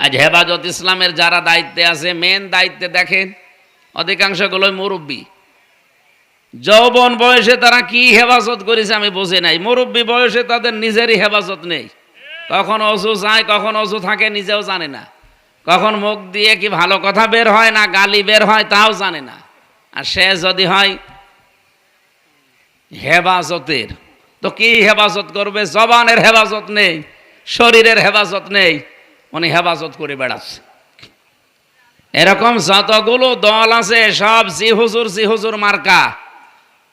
আজ হেফাজত ইসলামের যারা দায়িত্বে আছে মেন দায়িত্বে দেখেন, অধিকাংশগুলোই মুরব্বী। যৌবন বয়সে তারা কি হেফাজত করেছে আমি বুঝি নাই। মুরব্বী বয়সে তাদের নিজেরই হেফাজত নেই। কখন অসু চায়, কখন অসু থাকে, নিজেও জানে না। কখন মুখ দিয়ে কি ভালো কথা বের হয় না, গালি বের হয়, তাও জানে না। আর সে যদি হয়, হেফাজতের। তো কি হেফাজত করবে? জবানের হেফাজত নেই, শরীরের হেফাজত নেই উনি হেফাজত করে বেড়াচ্ছে। এরকম যতগুলো দল আছে, সব জি হুজুর জি হুজুর মার্কা।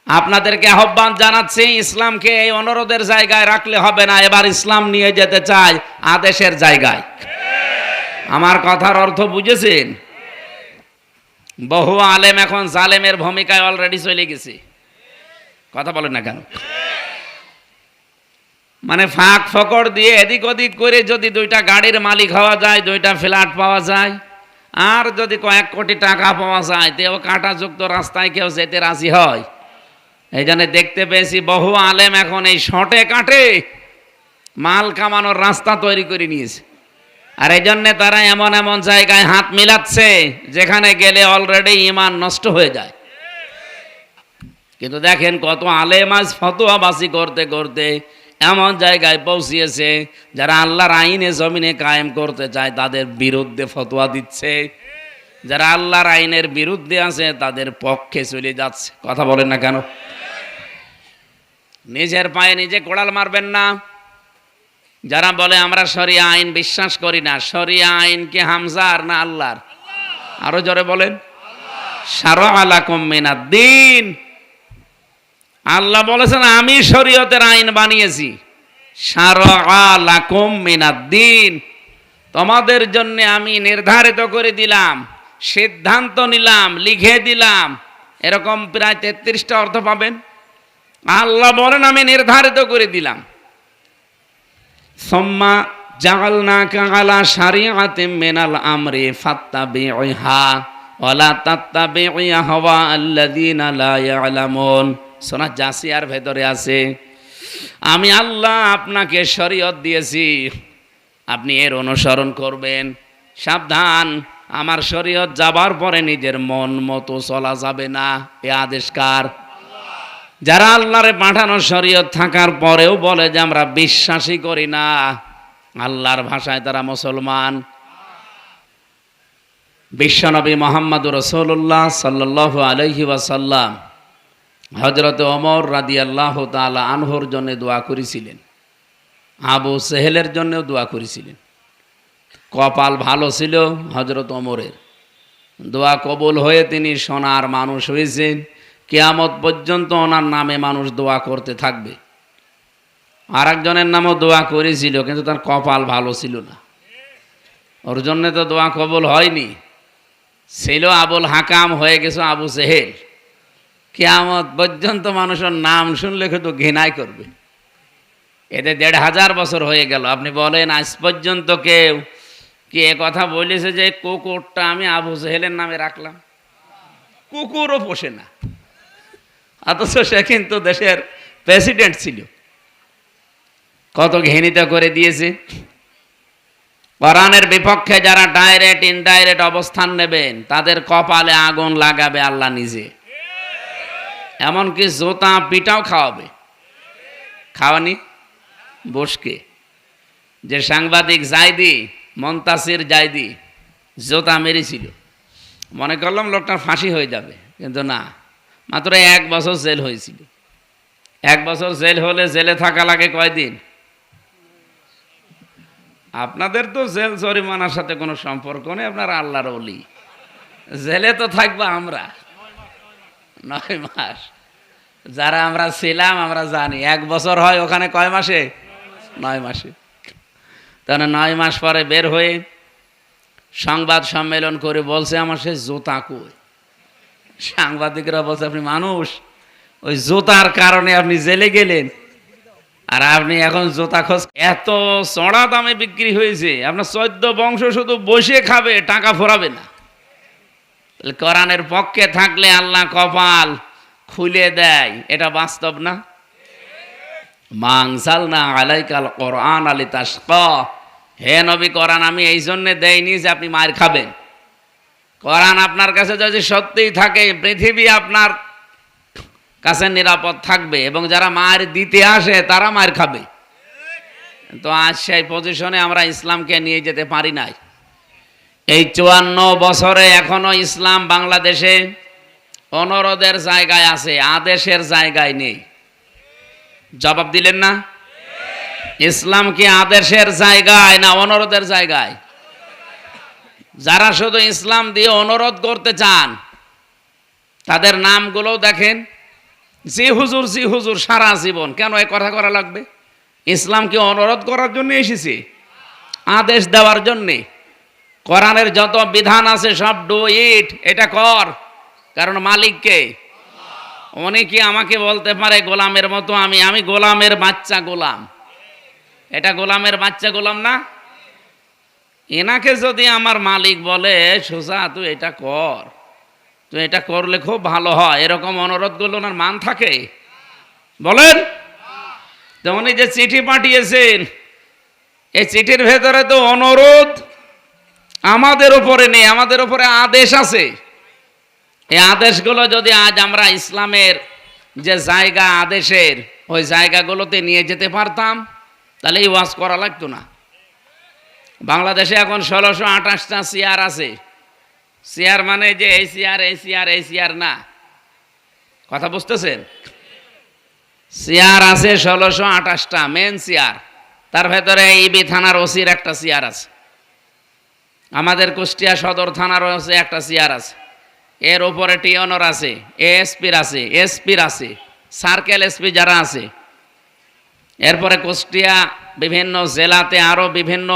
আপনাদেরকে আহ্বান জানাচ্ছি, ইসলামকে এই অনুরোধের জায়গায় রাখলে হবে না, এবার ইসলাম নিয়ে যেতে চাই আদেশের জায়গায়। আমার কথার অর্থ বুঝেছেন? বহু আলেম এখন জালেমের ভূমিকায় অলরেডি চলে গেছে। কথা বলেন না কেন? মানে ফাঁক ফকড় দিয়ে এদিক ওদিক করে যদি দুইটা গাড়ির মালিক হওয়া যায়, দুইটা ফ্ল্যাট পাওয়া যায়, আর যদি কয়েক কোটি টাকা পাওয়া যায়, তেও কাঁটাযুক্ত রাস্তায় কেউ যেতে রাজি হয়। এই জন্য দেখতে পেয়েছি বহু আলেম এখন এই শটে কাটে মাল কামানোর রাস্তা তৈরি করে নিয়েছে। আর এই জন্যে তারা এমন এমন জায়গায় হাত মিলাচ্ছে, যেখানে গেলে অলরেডি ইমান নষ্ট হয়ে যায়। কিন্তু দেখেন কত আলেম আজ ফতোয়াবাসি করতে করতে এমন জায়গায় পৌঁছিয়েছে যারা আল্লাহর আইনে জমিনে কায়েম করতে চায়, তাদের বিরুদ্ধে ফতোয়া দিচ্ছে। যারা আল্লাহর আইনের বিরুদ্ধে আছে, তাদের পক্ষে চলে যাচ্ছে। কথা বলেন না কেন? নিজের পায়ে নিজে কোড়াল মারবেন না। যারা বলে, আমরা শরিয়া আইন বিশ্বাস করি না। শরিয়া আইন কি হামজার না আল্লাহর? আরও জোরে বলেন। সারা আলাকুম মিনাদ দিন আল্লাহ বলেছেন, আমি শরীয়তের আইন বানিয়েছি। দিন। তোমাদের জন্য আমি নির্ধারিত করে দিলাম, সিদ্ধান্ত নিলাম, লিখে দিলাম। এরকম প্রায় তেত্রিশটা অর্থ পাবেন। আল্লাহ বলেন, আমি নির্ধারিত করে দিলাম। সম্মা জাগালনাকা আলা শারিআতে মিনাল আমরি ফাত্তাবিউহা ওয়ালা তাত্তাবিউয়া হাওয়া আল্লাযিনা লা ইয়ালামুন। সোনা জাসিয়ার ভেতরে আছে। আমি আল্লাহ আপনাকে শরীয়ত দিয়েছি। আপনি এর অনুসরণ করবেন। সাবধান, আমার শরীয়ত যাবার পরে নিজের মন মতো চলা যাবে না। এ আদেশকার। যারা আল্লাহরে পাঠানো শরীয়ত থাকার পরেও বলে যে আমরা বিশ্বাসই করি না, আল্লাহর ভাষায় তারা মুসলমান। বিশ্বনবী মোহাম্মদ রসৌল্লাহ সাল্লাহ আলহি ওয়াসাল্লাম হজরত অমর রাদি আল্লাহ তালা আনহর জন্য দোয়া করেছিলেন। আবু সেহেলের জন্যও দোয়া করেছিলেন। কপাল ভালো ছিল হজরত অমরের দোয়া কবুল হয়ে তিনি সোনার মানুষ হয়েছেন। কেয়ামত পর্যন্ত ওনার নামে মানুষ দোয়া করতে থাকবে। আর একজনের নামও দোয়া করেছিল, কিন্তু তার কপাল ভালো ছিল না। ওর জন্যে তো দোয়া কবুল হয়নি। ছিল আবুল হাকাম, হয়ে গেছে আবু সেহেল। কেয়ামত পর্যন্ত মানুষের নাম শুনলে কিন্তু ঘৃণাই করবে। এতে দেড় হাজার বছর হয়ে গেল। আপনি বলেন, আজ পর্যন্ত কেউ কি কথা বলেছে যে কুকুরটা আমি আবু সেহেলের নামে রাখলাম? কুকুরও পোষে না। অথচ সে কিন্তু দেশের প্রেসিডেন্ট ছিল। কত ঘৃণিত করে দিয়েছে। কোরআনের বিপক্ষে যারা ডাইরেক্ট, ইনডাইরেক্ট অবস্থান নেবেন, তাদের কপালে আগুন লাগাবে আল্লাহ নিজে। এমনকি জোতা পিটাও খাওয়াবে। খাওয়ানি? বসকে। যে সাংবাদিক জাইদি, মন্তাসির জাইদি, জোতা মেরেছিল। মনে করলাম লোকটার ফাঁসি হয়ে যাবে, কিন্তু না। মাত্র এক বছর জেল হয়েছিল। এক বছর জেল হলে জেলে থাকা লাগে কয়দিন? আপনাদের তো জেল জরিমানার সাথে কোনো সম্পর্ক নেই, আপনার আল্লাহর অলি জেলে তো থাকব আমরা। নয় মাস। যারা আমরা ছিলাম, আমরা জানি। এক বছর হয় ওখানে কয় মাসে? নয় মাসে। তাহলে নয় মাস পরে বের হয়ে সংবাদ সম্মেলন করে বলছে, আমার সে জোতা কই? সাংবাদিকরা বলছে, আপনি মানুষ। ওই জোতার কারণে আপনি জেলে গেলেন। আর আপনি এখন জোতা খোঁজ এত চড়া দামে বিক্রি হয়েছে। আপনার চোদ্দ বংশ শুধু বসে খাবে, টাকা ফোরাবে না। কোরআনের পক্ষে থাকলে আল্লাহ কপাল। খুলে দেয়, এটা বাস্তব না? মাংসাল না আলাইকাল কোরআন আলী তাসক হে নবী, কোরআন আমি এই জন্যে দেইনি যে আপনি মায়ের খাবেন। কোরআন আপনার কাছে যদি সত্যিই থাকে, পৃথিবী আপনার কাছে নিরাপদ থাকবে এবং যারা মায়ের দিতে আসে, তারা মায়ের খাবে। তো আজ সেই পজিশনে আমরা ইসলামকে নিয়ে যেতে পারি নাই। এই চুয়ান্ন বছরে এখনও ইসলাম বাংলাদেশে অনুরোধের জায়গায় আছে, আদেশের জায়গায় নেই। জবাব দিলেন না? ইসলাম কি আদেশের জায়গায় না অনরদের জায়গায়? যারা শুধু ইসলাম দিয়ে অনুরোধ করতে চান, তাদের নামগুলো দেখেন। জি হুজুর জি হুজুর, সারা জীবন কেন এ কথা করা লাগবে? ইসলামকে অনুরোধ করার জন্য এসেছি? আদেশ দেওয়ার জন্যে। কোরআনের যত বিধান আছে সব ডু ইট এটা কর। কারণ মালিককে উনি কি আমাকে বলতে পারে গোলামের মতো আমি? আমি গোলামের বাচ্চা গোলাম। এটা গোলামের বাচ্চা গোলাম না? এনাকে যদি আমার মালিক বলে, সোজা, তুই এটা কর। তুই এটা করলে খুব ভালো হয়। এরকম অনুরোধগুলো ওনার মান থাকে। বলেন? তো উনি যে চিঠি পাঠিয়েছেন, এই চিঠির ভেতরে তো অনুরোধ আমাদের উপরে নেই, আমাদের উপরে আদেশ আছে। এই আদেশগুলো যদি আজ আমরা ইসলামের যে জায়গা আদেশের, ওই জায়গাগুলোতে নিয়ে যেতে পারতাম, তাহলে এই ওয়াজ করা লাগতো না। বাংলাদেশে এখন ষোলোশো আঠাশটা চেয়ার আছে। চেয়ার মানে যে এই চেয়ার এই চেয়ার এই চেয়ার না। কথা বুঝতেছেন? চেয়ার আছে ষোলোশো আঠাশটা মেন চেয়ার তার ভেতরে ইবি থানার ওসির একটা চেয়ার আছে। আমাদের কুষ্টিয়া সদর থানার ওসি একটা চেয়ার আছে। এর উপরে টিওনর আছে এএসপির আছে, এসপির আছে, সার্কেল এসপি যারা আছে। এরপরে কুষ্টিয়া বিভিন্ন জেলাতে আরও বিভিন্ন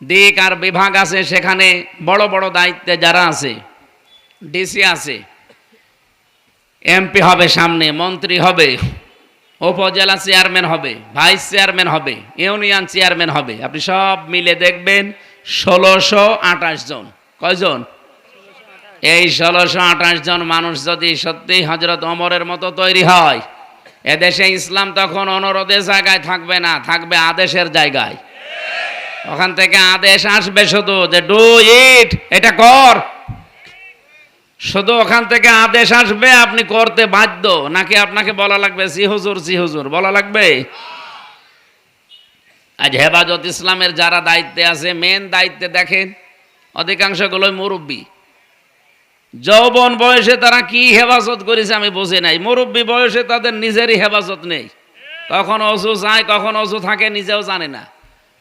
দিক আর বিভাগ আছে, সেখানে বড় বড় দায়িত্বে যারা আছে, ডিসি আছে। এমপি হবে সামনে, মন্ত্রী হবে, উপজেলা চেয়ারম্যান হবে, ভাইস চেয়ারম্যান হবে, ইউনিয়ন চেয়ারম্যান হবে। আপনি সব মিলে দেখবেন ষোলোশো আঠাশ জন। কয়জন? এই ষোলোশো আঠাশ জন মানুষ যদি সত্যি হজরত অমরের মতো তৈরি হয়, এদেশে ইসলাম তখন অনুরোধের জায়গায় থাকবে না, থাকবে আদেশের জায়গায়। ওখান থেকে আদেশ আসবে শুধু যে ডু ইট, এটা কর। শুধু ওখান থেকে আদেশ আসবে, আপনি করতে বাধ্য। নাকি আপনাকে বলা লাগবে সি হুজুর সি হুজুর, বলা লাগবে? আজ হেফাজত ইসলামের যারা দায়িত্বে আছে মেন দায়িত্বে দেখেন, অধিকাংশগুলোই মুরব্বী। যৌবন বয়সে তারা কি হেফাজত করেছে আমি বুঝি নাই। মুরব্বী বয়সে তাদের নিজেরই হেফাজত নেই। কখন অসু চায়, কখন অসু থাকে, নিজেও জানে না।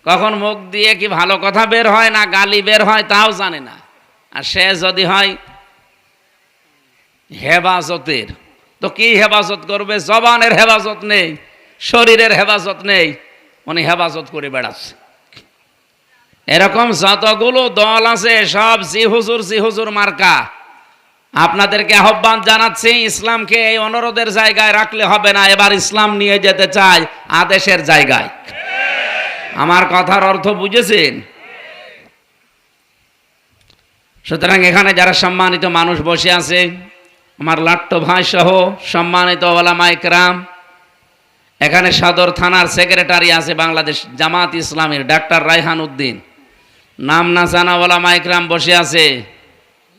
কখন মুখ দিয়ে কি ভালো কথা বের হয় না, গালি বের হয়, তাও জানে না। আর সে যদি হয় হেফাজতের, তো কি হেফাজত করবে? জবানের হেফাজত নেই, শরীরের হেফাজত নেই, উনি হেফাজত করে বেড়াচ্ছে। এরকম যতগুলো দল আছে, সব জি হুজুর জি হুজুর মার্কা। আপনাদেরকে আহ্বান জানাচ্ছি, ইসলামকে এই অনুরোধের জায়গায় রাখলে হবে না, এবার ইসলাম নিয়ে যেতে চাই আদেশের জায়গায়। আমার কথার অর্থ বুঝেছেন? সুতরাং এখানে যারা সম্মানিত মানুষ বসে আছে, আমার লাট্ট ভাই সহ সম্মানিত ওলামা ইকরাম এখানে সদর থানার সেক্রেটারি আছে বাংলাদেশ জামাত ইসলামের, ডাক্তার রায়হান উদ্দিন। নাম না জানা ওলামা ইকরাম বসে আছে।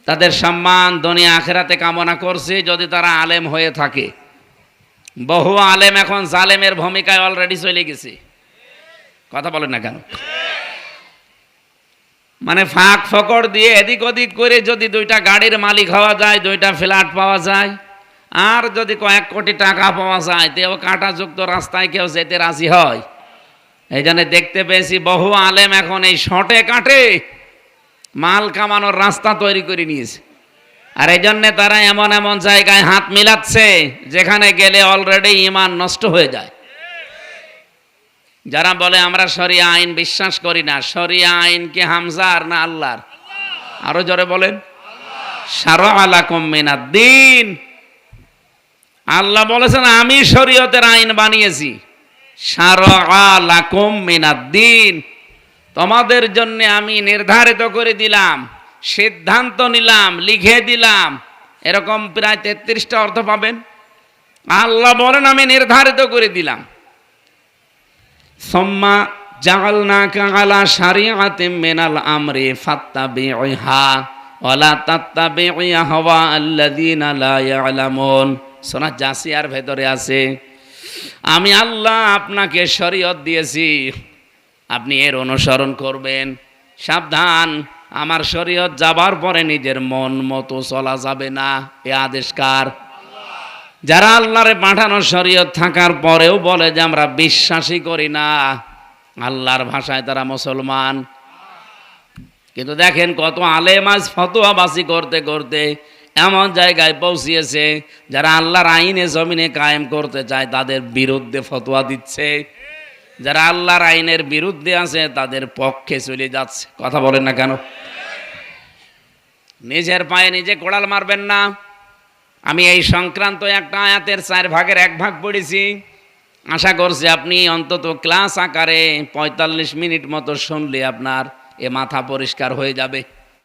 তাদের সম্মান দুনিয়া আখেরাতে কামনা করছে, যদি তারা আলেম হয়ে থাকে। বহু আলেম এখন জালেমের ভূমিকায় অলরেডি চলে গেছে। কথা বলেন না কেন? মানে ফাঁক ফকর দিয়ে এদিক ওদিক করে যদি দুইটা গাড়ির মালিক হওয়া যায়, দুইটা ফ্ল্যাট পাওয়া যায়, আর যদি কয়েক কোটি টাকা পাওয়া যায়, তেও কাঁটাযুক্ত রাস্তায় কেউ যেতে রাজি হয়। এই দেখতে পেয়েছি বহু আলেম এখন এই শটে কাটে। মাল কামানোর রাস্তা তৈরি করে নিয়েছে। আর এই জন্যে তারা এমন এমন জায়গায় হাত মিলাচ্ছে, যেখানে গেলে অলরেডি ইমান নষ্ট হয়ে যায়। যারা বলে, আমরা সরিয়া আইন বিশ্বাস করি না সরিয়া আইন কি হামজার না আল্লাহর? আরও জোরে বলেন। সারো আলা দিন। আল্লাহ বলেছেন, আমি শরীয়তের আইন বানিয়েছি। সারো আলা কমিনা দিন। তোমাদের জন্য আমি নির্ধারিত করে দিলাম, সিদ্ধান্ত নিলাম, লিখে দিলাম। এরকম প্রায় তেত্রিশটা অর্থ পাবেন। আল্লাহ বলেন, আমি নির্ধারিত করে দিলাম। সম্মা জাল না কালা শারিআতিম মিনাল আমরি ফাত্তাবিউহা ওয়ালা তাত্তাবিউ হাওয়া আল্লাযিনা লা ইয়ালামুন। সোনা জাসিয়ার ভেতরে আছে। আমি আল্লাহ আপনাকে শরীয়ত দিয়েছি। আপনি এর অনুসরণ করবেন। সাবধান, আমার শরীয়ত যাবার পরে নিজের মন মতো চলা যাবে না। এ আদেশকার যারা আল্লাহরে পাঠানো শরীয়ত থাকার পরেও বলে যে আমরা বিশ্বাসই করি না, আল্লাহর ভাষায় তারা মুসলমান। কিন্তু দেখেন কত আলেম আজ ফতোয়াবাসি করতে করতে এমন জায়গায় পৌঁছিয়েছে, যারা আল্লাহর আইনে জমিনে কায়েম করতে চায়, তাদের বিরুদ্ধে ফতোয়া দিচ্ছে। যারা আল্লাহর আইনের বিরুদ্ধে আছে, তাদের পক্ষে চলে যাচ্ছে। কথা বলেন না কেন? নিজের পায়ে নিজে কোড়াল মারবেন না। আমি এই সংক্রান্ত একটা আয়াতের চার ভাগের এক ভাগ পড়েছি। আশা করছি আপনি অন্তত ক্লাস আকারে পঁয়তাল্লিশ মিনিট মতো শুনলে আপনার এ মাথা পরিষ্কার হয়ে যাবে।